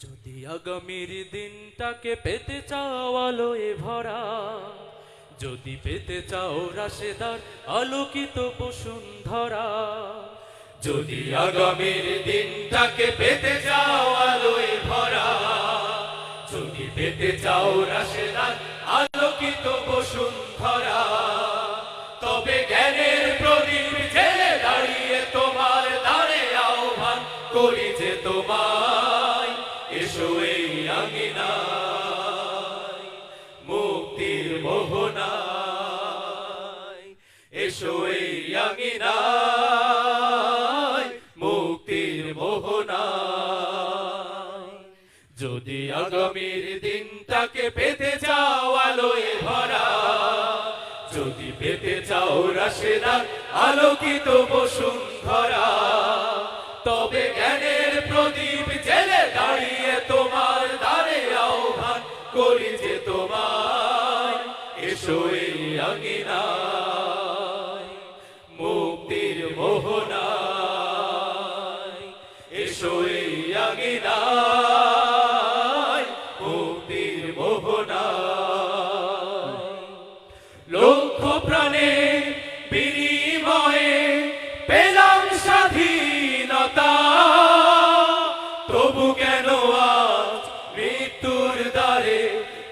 যদি আগামীর দিনটাকে পেতে চাও আলোয় ভরা, যদি পেতে চাও রাশেদার আলোকিত বসুন্ধরা, যদি আগামীর দিনটাকে পেতে চাও আলোয় ভরা, যদি পেতে চাও রাশেদার আলোকিত বসুন্ধরা, তবে জ্ঞানের প্রদীপ জেলে দাঁড়িয়ে তোমার দ্বারে আহ্বান করি যে তোমায় মুক্তির মুক্তির যদি আগামীর পেতে চাও আলোয় ভরা যদি পেতে চাও রাশেদার আলোকিত বসুন্ধরা এসো এই আঙিনায়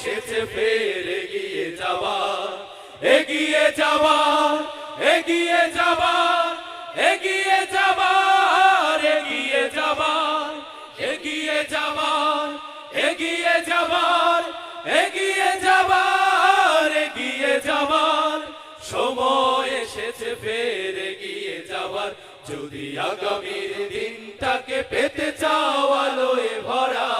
এসেছে ফের এগিয়ে যাবার এগিয়ে যাবার এগিয়ে যাবার এগিয়ে যাবার এগিয়ে যাবার এগিয়ে যাবার এগিয়ে যাবার এগিয়ে যাবার এগিয়ে যাবার। সময় এসেছে ফের এগিয়ে যাবার, যদি আগামীর দিনটাকে পেতে চাও আলোয় ভরা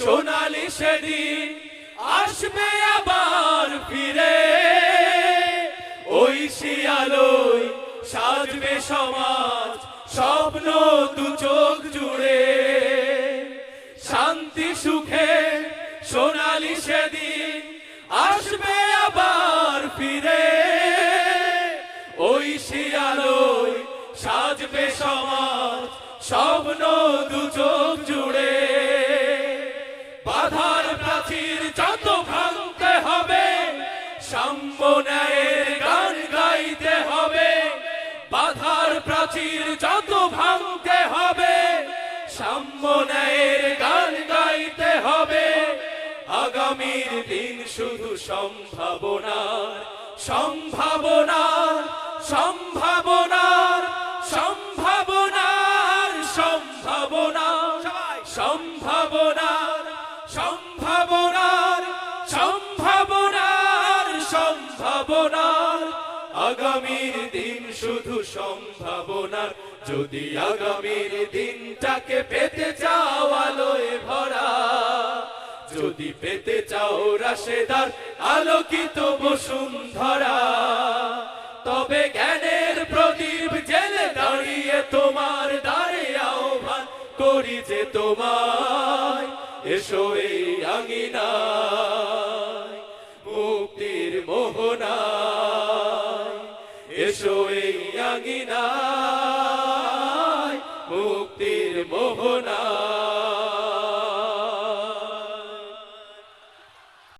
সোনালি সেদিন আসবে আবার ফিরে। ওই শিয়ালয় সাজবে সমাজ স্বপ্ন দু চোখ জুড়ে। শান্তি, সুখে সোনালি সেদিন আসবে আবার ফিরে। ওই শিয়ালয় সাজবে সমাজ স্বপ্ন দু চোখ জুড়ে। সাম্যের গান গাইতে হবে। আগামীর দিন শুধু সম্ভাবনার সম্ভাবনার সম্ভাবনার সম্ভাবনার সম্ভাবনার সম্ভাবনার সম্ভাবনার সম্ভাবনার সম্ভাবনার। আগামীর দিন শুধু সম্ভাবনার যদি আগামীর দিনটাকে পেতে চাও আলোয় ভরা, যদি পেতে চাও রাশেদার আলোকিত বসুন্ধরা, তবে জ্ঞানের প্রদীপ জেলে দাঁড়িয়ে তোমার দ্বারে আহ্বান করি যে তোমায়, এসো এই আঙিনায়, মুক্তির মোহনায়, এসো এই আঙিনায়। Oh.